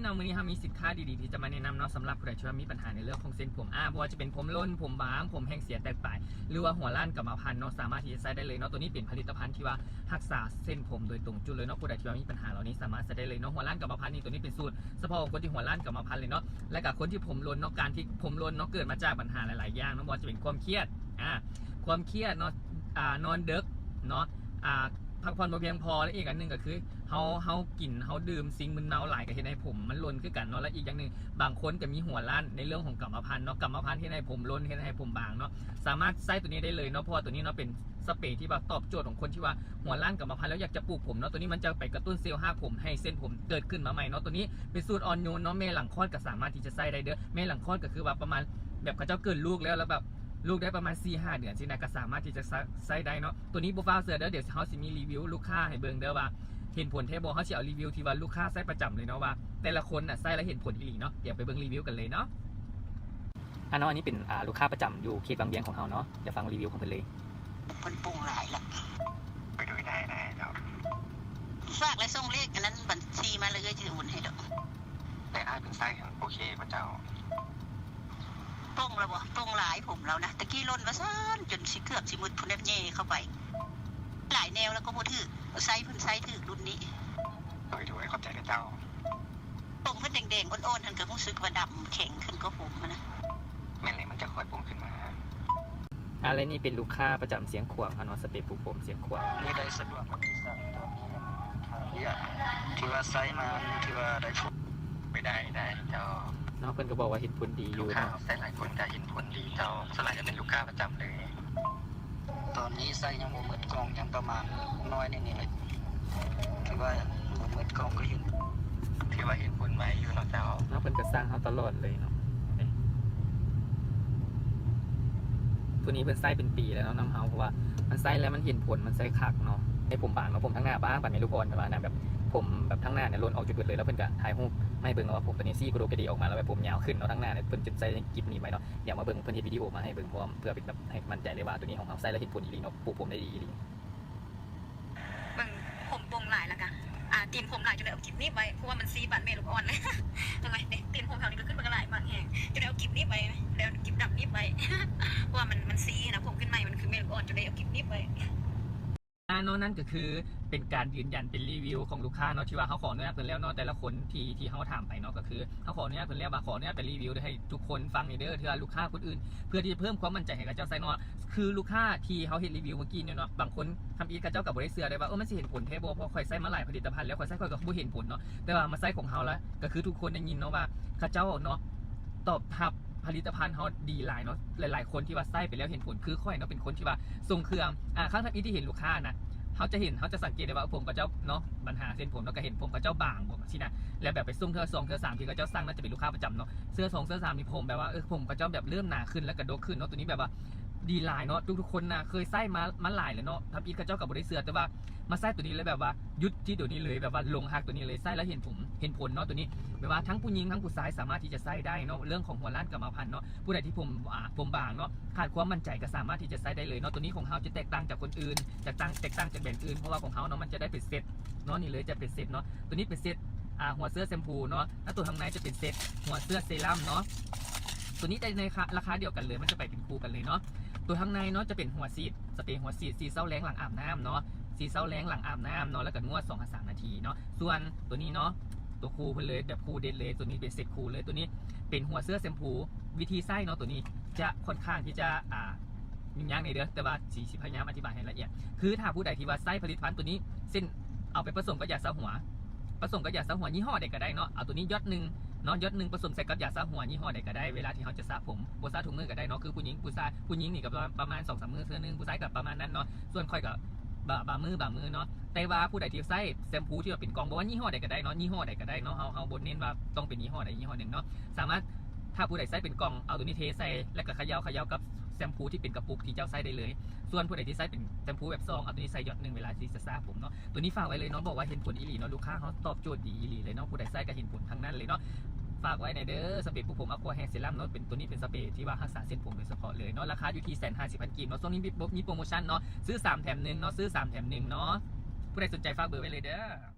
เนาะมื้อนี้เรามีสินค้าดีๆที่จะมาแนะนำเนาะสำหรับผู้ใดที่ว่ามีปัญหาในเรื่องของเส้นผมอ่าบ่ว่าจะเป็นผมล้นผมบางผมแห้งเสียแตกปลายหรือว่าหัวล้านกรรมาพันเนาะสามารถที่จะใช้ได้เลยเนาะตัวนี้เป็นผลิตภัณฑ์ที่ว่ารักษาเส้นผมโดยตรงจุดเลยเนาะผู้ใดที่ว่ามีปัญหาเหล่านี้สามารถใช้ได้เลยเนาะหัวล้านกรรมาพันนี่ตัวนี้เป็นสูตรเฉพาะคนที่หัวล้านกรรมาพันเลยเนาะและกับคนที่ผมล้นเนาะการที่ผมล้นเนาะเกิดมาจากปัญหาหลายๆอย่างเนาะบ่ว่าจะเป็นความเครียดอ่าความเครียดเนาะอ่านอนดึกเนาะอ่า พักผ่อนบ่เพียงพอและอีกอันหนึ่งก็คือเฮาเฮากินเฮาดื่มสิ่งมึนเมาหลายก็เฮ็ดให้ผม มันล้นคือกันเนาะและอีกอย่างหนึ่งบางคนก็มีหัวล้านในเรื่องของกรรมพันธุ์เนาะกรรมพันธุ์ที่ให้ผมล้นเฮ็ดให้ผมบางเนาะสามารถใส่ตัวนี้ได้เลยเนาะเพราะตัวนี้เนาะเป็นสเปรย์ที่แบบตอบโจทย์ของคนที่ว่าหัวล้านกับมะพร้าวแล้วอยากจะปลูกผมเนาะตัวนี้มันจะไปกระตุ้นเซลล์ห้าผมให้เส้นผมเกิดขึ้นมาใหม่เนาะตัวนี้เป็นสูตรออนโยนเนาะแม่หลังคลอดก็สามารถที่จะใส่ได้เด้อแม่หลังคลอดก็คือว่าประมาณแบบเขาเจ้าเกิดลูกแล้วแล้วแบบ ลูกได้ประมาณ4ีหเดือนสินะก็สามารถที่จะใส่ได้เนาะตัวนี้บูฟ้าเสือเด้อเดี๋ยวเขาสิมีรีวิวลูกค้าให้เบิ่งเด้อว่าเห็นผลเทบอเขาจะเอารีวิวที่ว่าลูกค้าใส่ประจำเลยเนาะว่า แต่ละคนน่ะใส่แล้วเห็นผลอีหลีเนาะเดี๋ยวไปเบิ่งรีวิวกันเลยเนาะอันเนาะอันนี้เป็นอ่าลูกค้าประจำอยู่เขตบางเวียงของเขาเนาะเดี๋ยวฟังรีวิวของเพิ่นเลยคนปรุงหลายละไปดูได้ได้ครับฝากและส่งเลขอันนั้นบัญชีมาเลยจะโอนให้ดอกแต่อาจเป็นไส้ของโอเคพระเจ้า ปรุงแล้วบ่ปรุงหลายผมแล้วนะตะกี้ล้นมาซ่านจนสิเกือบสิมุดพุ่นเล็บเย่เข้าไป หลายแนวแล้วก็บ่ถือไซส์เพิ่นไซส์ถือรุ่นนี้โดยดูให้เข้าใจพระเจ้าปรุงเพิ่นแดงๆอ่อนๆทันก็รู้สึกว่าดำแข็งขึ้นก็ผมอะนะแม่นเลยมันจะคอยปุ่มขึ้นมาอะไรนี่เป็นลูกค้าประจำเสียงขวางอันนอสเปรย์ปลูกผมเสียงขวางนี่ได้สะดวกกับที่สั่งที่ที่ว่าไซส์มาที่ว่าได้ผลไม่ได้ได้เจ้า เนาะเพิ่นก็บอกว่าเห็นผลดีอลูยู่กค้าเนาะใส่หลายคนก็เห็นผลดีเจ้าสลายจะเป็นลูกค้าประจำเลย ตอนนี้ไซส์ยังบ่หมดกล่องยังประมาณน้อยนิดๆเลยถือว่าบ่หมดกล่องก็เห็นถือว่าเห็นผลไหมอยู่เนาะเจ้า เนาะเพิ่นก็สร้างเขาตลอดเลยเนาะนี่ตัวนี้เพิ่นใส่เป็นปีแล้วเนาะน้ำเฮาเพราะว่ามันใส่แล้วมันเห็นผลมันใส่คักเนาะให้ผมบางเนาะผมทั้งหน้าบ้างบางไม่รู้ก่อนแต่ว่าหน้าแบบ ผมแบบทั้งหน้าเนี่ยล้นออกจุดเบิดเลยแล้วเพิ่นก็ถ่ายรูปไม่เบิ่งเอาว่าผมตอนนี้ซี่กระโดดกระดีออกมาแล้วแบบผมยาวขึ้นเนาะทั้งหน้าเนี่ยเพิ่นจะใส่กิบนี้ไปเนาะอยากมาเบิ่งเพิ่นเฮ็ดวิดีโอมาให้เบิ่งพร้อมเพื่อเป็นแบบให้มั่นใจเลยว่าตัวนี้ของเขาใส่แล้วเห็นผลอีหลีเนาะปลูกผมได้ดีอีหลีเบิ่งผมปงหลายแล้วกันอ่าตีนผมหลายจนเลยเอากิบนี้ไปเพราะว่ามันาเนาะนั่นก็คือเป็นการยืนยันเป็นรีวิวของลูกค้าเนาะที่ว่าเขาขออนุญาตเพิ่นแล้วเนาะแต่ละคนที่ที่เขาถามไปเนาะก็คือเขาขออนุญาตเพิ่นแล้วว่าขออนุญาตเป็นรีวิวให้ทุกคนฟังในเด้อเพื่อลูกค้าคนอื่น เพื่อที่จะเพิ่มความมั่นใจให้กับเจ้าไซเนาะคือลูกค้าที่เขาเห็นรีวิวเมื่อกี้เนาะบางคนทำอีกกับเจ้ากับบริษัทเสือได้ว่าเออมันสิเห็นผลเทบเพราะข่อยใส่มาหลายผลิตภัณฑ์แล้วข่อยใส่ข่อยก็บ่เห็นผลเนาะแต่ว่ามาใส่ของเขาแล้วก็คือทุกคนได้ยินเนาะว่าเขาเจ้าเนาะตอบรับ ผลิตภัณฑ์เขาดีหลายเนาะหลาย ๆ คนที่ว่าใส่ไปแล้วเห็นผลคือข่อยเนาะเป็นคนที่ว่าทรงเครื่องอ่าครั้งทำอีที่เห็นลูกค้านะเขาจะเห็นเขาจะสังเกตได้ว่าผมกับเจ้าเนาะปัญหาเส้นผมแล้วก็เห็นผมกับเจ้าบางผมสินะแล้วแบบไปซุ่มเธอสองเธอสามที่ก็เจ้าสร้างน่าจะเป็นลูกค้าประจำเนาะเสื้อสองเสื้อสามนี่ผมแบบว่าเออผมกับเจ้าแบบเริ่มหนาขึ้นแล้วกระโดดขึ้นเนาะตัวนี้แบบว่า ดีหลายเนาะทุกๆคนนะเคยใส่มามาหลายแล้วเนาะทำอีกกับเจ้ากับบริเสือแต่ว่ามาใส่ตัวนี้แล้วแบบว่ายุดที่เดี๋ยวนี้เลยแบบว่าลงหักตัวนี้เลยใส่แล้วเห็นผมเห็นผลเนาะตัวนี้แบบว่าทั้งผู้หญิงทั้งผู้ชายสามารถที่จะใส่ได้เนาะเรื่องของหัวล้านกรรมาพันเนาะผู้ใดที่ผมผมบางเนาะขาดความมั่นใจก็สามารถที่จะใช้ได้เลยเนาะตัวนี้ของเขาจะแตกต่างจากคนอื่นจากต่างแตกต่างจากแบรนด์อื่นเพราะว่าของเขาเนาะมันจะได้เป็นเซตเนาะนี่เลยจะเป็นเซตเนาะตัวนี้เป็นเซตหัวเสื้อแชมพูเนาะแล้วตัวข้างในจะเป็นเซตหัวเสื้อเซรั่มเนาะตัวนี้จะในราคาเดียวกันเลยมันจะไปเป็นคู่กันเลยเนาะ ตัวข้างในเนาะจะเป็นหัวซีดสเปรย์หัวซีดซีเซาแรงหลังอาบน้ำเนาะซีเซาแรงหลังอาบน้ำเนาะแล้วก็นวด2อสามนาทีเนาะส่วนตัวนี้เนาะตัวคูไปเลยแบบคูเด็ดเลยตัวนี้เป็นเซ็ตคูเลยตัวนี้เป็นหัวเสื้อแชมพูวิธีไส้เนาะตัวนี้จะค่อนข้างที่จะอ่ายุ่งยากในเด้อแต่ว่าสีสิพยายามอธิบายให้ละเอียด คือถ้าผู้ใดที่ว่าไส้ผลิตภัณฑ์ตัวนี้เส้นเอาไปผสมกับยาสระหัวผสมกับยาสระหัวยี่ห้อใดก็ได้เนาะเอาตัวนี้ยอดหนึ่ง เนาะยศหนึ่งผสมใส่กับยาสระหัวยี่ห้อใดก็ได้เวลาที่เขาจะสระผมบสระถุงมือก็ได้เนาะคือผู้หญิงผู้ชาผู้หญิงนี่กับประมาณสองสามมือเสื้อหนึงผู้ชายกับประมาณนั้นเนาะส่วนค่อยกับบะบะมือบะมือเนาะแต่ว่าผู้ใดที่ใส่แชมพูที่ว่าเป็นกล่องบอกว่ายี่ห้อใดก็ได้เนาะยี่ห้อใดก็ได้เนาะเฮาเฮาบนเน้นว่าต้องเป็นยี่ห้อใดยี่ห้อหนึ่งเนาะสามารถถ้าผู้ใดใส่เป็นกล่องเอาตัวนี้เทใส่แล้วก็เขย่าเขย่ากับ แชมพูที่เป็นกระปุกที่เจ้าใส่ได้เลย ส่วนผู้ใดที่ใส่เป็นแชมพูแบบซองเอาตัวนี้ใส่หยดหนึ่งเวลาที่จะสระผมเนาะตัวนี้ฝากไว้เลยเนาะบอกว่าเห็นผลอีหลีเนาะลูกค้าเขาตอบโจทย์ดีอีหลีเลยเนาะผู้ใดใส่ก็เห็นผลทั้งนั้นเลยเนาะฝากไว้ในเด้อสเปรย์ปลุกผมอควาแฮร์เซรั่มเนาะเป็นตัวนี้เป็นสเปรย์ที่ว่ารักษาเส้นผมโดยเฉพาะเลยเนาะราคาอยู่ที่แสนห้าสิบพันกีบเนาะช่วงนี้มีโปรโมชั่นเนาะซื้อสามแถมหนึ่งเนาะซื้อสามแถมหนึ่งเนาะผู้ใดสนใจฝากเบอร์ไว้เลยเด้อ